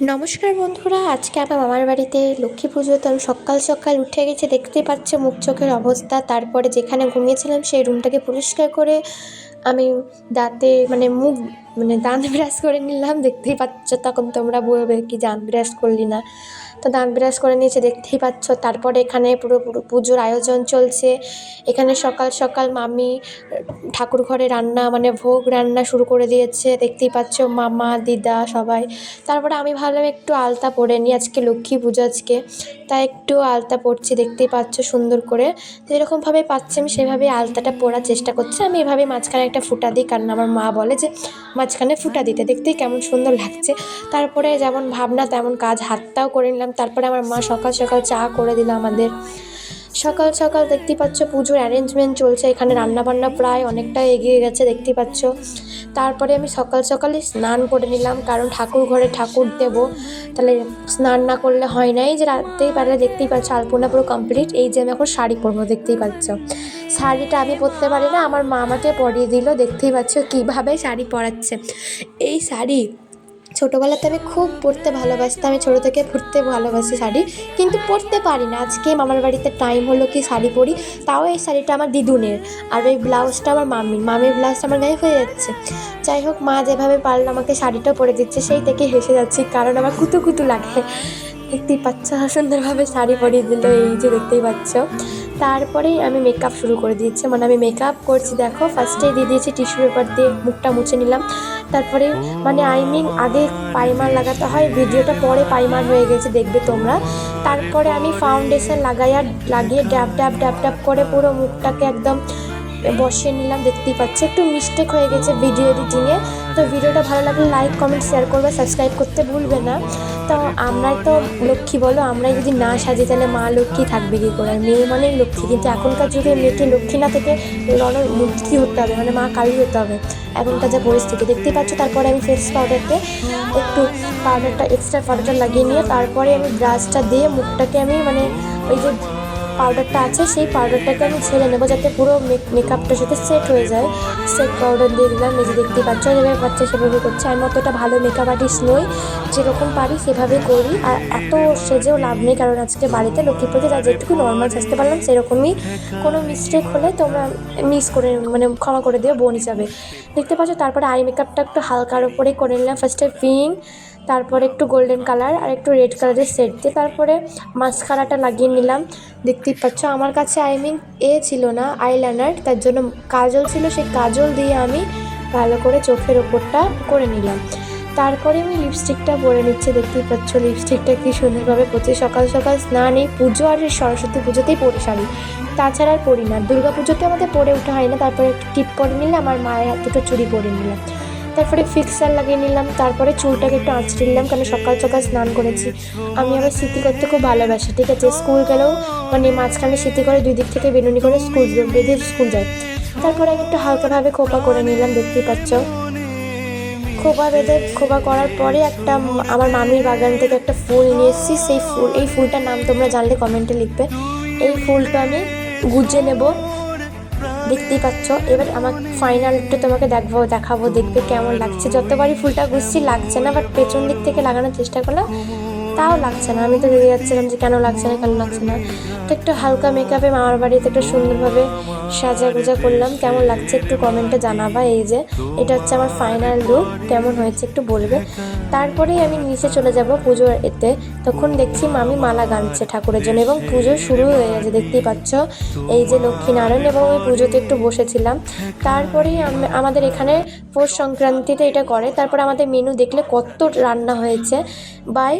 নমস্কার বন্ধুরা, আজকে আমার মামার বাড়িতে লক্ষ্মী পুজোতে আমি সকাল সকাল উঠে গেছে দেখতে পাচ্ছ মুখ চোখের অবস্থা। তারপরে যেখানে ঘুমিয়েছিলাম, সেই রুমটাকে পরিষ্কার করে আমি দাঁতে মানে মুখ মানে দাঁত ব্রাশ করে নিলাম, দেখতেই পাচ্ছ তখন তোমরা বলবে কি দাঁত ব্রাশ করলি না। তো দাঁত ব্রাশ করে নিয়েছি, দেখতেই পাচ্ছ। তারপরে এখানে পুরো পুরো পুজোর আয়োজন চলছে। এখানে সকাল সকাল মামি ঠাকুর ঘরে রান্না মানে ভোগ রান্না শুরু করে দিয়েছে। দেখতেই পাচ্ছ মামা, দিদা সবাই। তারপরে আমি ভাবলাম একটু আলতা পরে নিই, আজকে লক্ষ্মী পুজো আজকে। তাই একটু আলতা পরছি, দেখতেই পাচ্ছ সুন্দর করে। যেরকমভাবে পাচ্ছি আমি সেভাবেই আলতাটা পরার চেষ্টা করছি। আমি এভাবে মাঝখানে একটা ফুটা দিই, কারণ আমার মা বলে যে মাঝখানে ফুটা দিতে, দেখতেই কেমন সুন্দর লাগছে। তারপরে যেমন ভাবনা, তেমন কাজ হাতটাও করে নিলাম। তারপরে আমার মা সকাল সকাল চা করে দিল আমাদের। সকাল সকাল দেখতেই পাচ্ছ পুজোর অ্যারেঞ্জমেন্ট চলছে। এখানে রান্নাবান্না প্রায় অনেকটা এগিয়ে গেছে দেখতেই পাচ্ছ। তারপরে আমি সকাল সকালে স্নান করে নিলাম, কারণ ঠাকুর ঘরে ঠাকুর দেব। তাহলে স্নান না করলে হয় নাই যে রাতেই পারলে দেখতেই পাচ্ছ, আলপনা পুরো কমপ্লিট এই যে আমি এখন শাড়ি পরবো, দেখতেই পাচ্ছ। শাড়িটা আমি পরতে পারি না, আমার মা আমাকে পরিয়ে দিল। দেখতেই পাচ্ছ কীভাবে শাড়ি পরাচ্ছে। এই শাড়ি ছোটোবেলাতে আমি খুব পরতে ভালোবাসতাম, আমি ছোটো থেকে পরতে ভালোবাসি শাড়ি, কিন্তু পরতে পারি না। আজকে মামার বাড়িতে টাইম হলো কি শাড়ি পরি, তাও এই শাড়িটা আমার দিদুনের। আর ওই ব্লাউজটা আমার মামির। মামির ব্লাউজটা আমার গায়ে হয়ে যাচ্ছে। যাই হোক, মা যেভাবে পারল আমাকে শাড়িটা পরে দিচ্ছে, সেই থেকে হেসে যাচ্ছি, কারণ আমার কুতু কুতু লাগে। দেখতেই পাচ্ছ, সুন্দরভাবে শাড়ি পরিয়ে দিল, এই যে দেখতেই পাচ্ছ। তারপরেই আমি মেকআপ শুরু করে দিয়েছি। মানে আমি মেকআপ করছি, দেখো ফার্স্টেই দিয়ে দিয়েছি টিস্যু পেপার দিয়ে মুখটা মুছে নিলাম। তারপরে মানে আই মিন আগে পাইমার লাগাতে হয়, ভিডিওটা পরে পাইমার হয়ে গেছে, দেখবে তোমরা। তারপরে আমি ফাউন্ডেশন লাগাইয়া, লাগিয়ে ড্যাব ড্যাব ড্যাব ড্যাব করে পুরো মুখটাকে একদম বসিয়ে নিলাম, দেখতেই পাচ্ছি। একটু মিস্টেক হয়ে গেছে ভিডিও এডিটিংয়ে তো ভিডিওটা ভালো লাগলে লাইক কমেন্ট শেয়ার করবে সাবস্ক্রাইব করতে ভুলবে না। তো আমরাই তো লক্ষ্মী, বলো, আমরাই যদি না সাজি, তাহলে মা লক্ষ্মী থাকবে কী করে? মেয়ে মানেই লক্ষ্মী। কিন্তু এখনকার যুগে মেয়েকে লক্ষ্মী না থেকে রণমূর্তি হতে হবে মানে মা কালী হতে হবে। এখনকার যা পরিস্থিতি, দেখতেই পাচ্ছ, তারপরে আমি ফেস পাউডারকে একটু পাউডারটা এক্সট্রা পাউডার লাগিয়ে নিয়ে, তারপরে আমি ব্রাশটা দিয়ে মুখটাকে আমি মানে ওই যে পাউডারটা আছে, সেই পাউডারটাকে আমি ছেড়ে নেব যাতে পুরো মেকআপটার সাথে সেট হয়ে যায়। সেট পাউডার দিয়ে দিলাম যে দেখতেই পাচ্ছ যেভাবে পাচ্ছে সেভাবে করছে। আমি অতটা ভালো মেকআপ আর্টিস্ট নই, যেরকম পারি সেভাবে করি। আর এত সেজেও লাভ নেই, কারণ আজকে বাড়িতে লক্ষ্মী পুজো যা যেটুকু নর্মাল সাজতে পারলাম, সেরকমই কোনো মিস্টেক হলে তোমরা মিস করে মানে ক্ষমা করে দিও, বোন হিসাবে। দেখতে পাচ্ছ, তারপরে আই মেকআপটা একটু হালকার ওপরেই করে নিলাম। ফার্স্টে পিঙ্ক তারপরে একটু গোল্ডেন কালার আর একটু রেড কালারের সেট দিয়ে তারপরে মাস্কারাটা লাগিয়ে নিলাম। দেখতেই পাচ্ছ, আমার কাছে আই মিন এ ছিল না আইলাইনার তার জন্য কাজল ছিল, সেই কাজল দিয়ে আমি ভালো করে চোখের ওপরটা করে নিলাম। তারপরে আমি লিপস্টিকটা পরে নিচ্ছি, দেখতেই পাচ্ছ লিপস্টিকটা কি সুন্দরভাবে প্রতি সকাল সকাল স্নান এই পুজো আর সরস্বতী পুজোতেই পরি শাড়ি, তাছাড়া আর পরি না। দুর্গা পুজোতে আমাদের পরে ওঠা হয় না, তারপরে একটু টিপ পরে নিলাম আর মায়ের হাত দুটো চুড়ি পরে নিলাম। তারপরে ফিক্সার লাগিয়ে নিলাম, তারপরে চুলটাকে একটু আঁচড়ে নিলাম, কারণ সকাল সকাল স্নান করেছি। আমি আবার স্মৃতি করতে খুব ভালোবাসি, ঠিক আছে? স্কুল গেলেও মানে মাঝখানে স্মৃতি করে দুই দিক থেকে বেনুনি করে স্কুল বেঁধে স্কুল যায়। তারপরে আমি একটু হালকাভাবে খোপা করে নিলাম, দেখতেই পাচ্ছ। খোপা বেঁধে, খোপা করার পরে একটা আমার মামির বাগান থেকে একটা ফুল নিয়ে এসেছি। সেই ফুল, এই ফুলটার নাম তোমরা জানলে কমেন্টে লিখবে। এই ফুলটা আমি গুজে নেব। দেখতেই পাচ্ছ। এবার আমার ফাইনালটা তোমাকে দেখব, দেখাবো, দেখবে কেমন লাগছে। যতবারই ফুলটা গুছছি লাগছে না বাট পেছন দিক থেকে লাগানোর চেষ্টা করলাম। তাও লাগছে না। আমি তো ভেবে যাচ্ছিলাম যে কেন লাগছে না, কেন লাগছে না। তো একটু হালকা মেকআপে মামার বাড়িতে একটু সুন্দরভাবে সাজা গুজা করলাম। কেমন লাগছে একটু কমেন্টে জানাবা এই যে। এটা হচ্ছে আমার ফাইনাল লুক কেমন হয়েছে একটু বলবে। তারপরেই আমি নিচে চলে যাব পুজোর এতে। তখন দেখছি মামি মালা গানছে ঠাকুরের জন্য এবং পুজো শুরু হয়ে গেছে, দেখতেই পাচ্ছ। এই যে লক্ষ্মীনারায়ণ এবং ওই পুজোতে একটু বসেছিলাম। তারপরেই আমাদের এখানে পৌষ সংক্রান্তিতে এটা করে। তারপর আমাদের মেনু দেখলে কত রান্না হয়েছে। বাই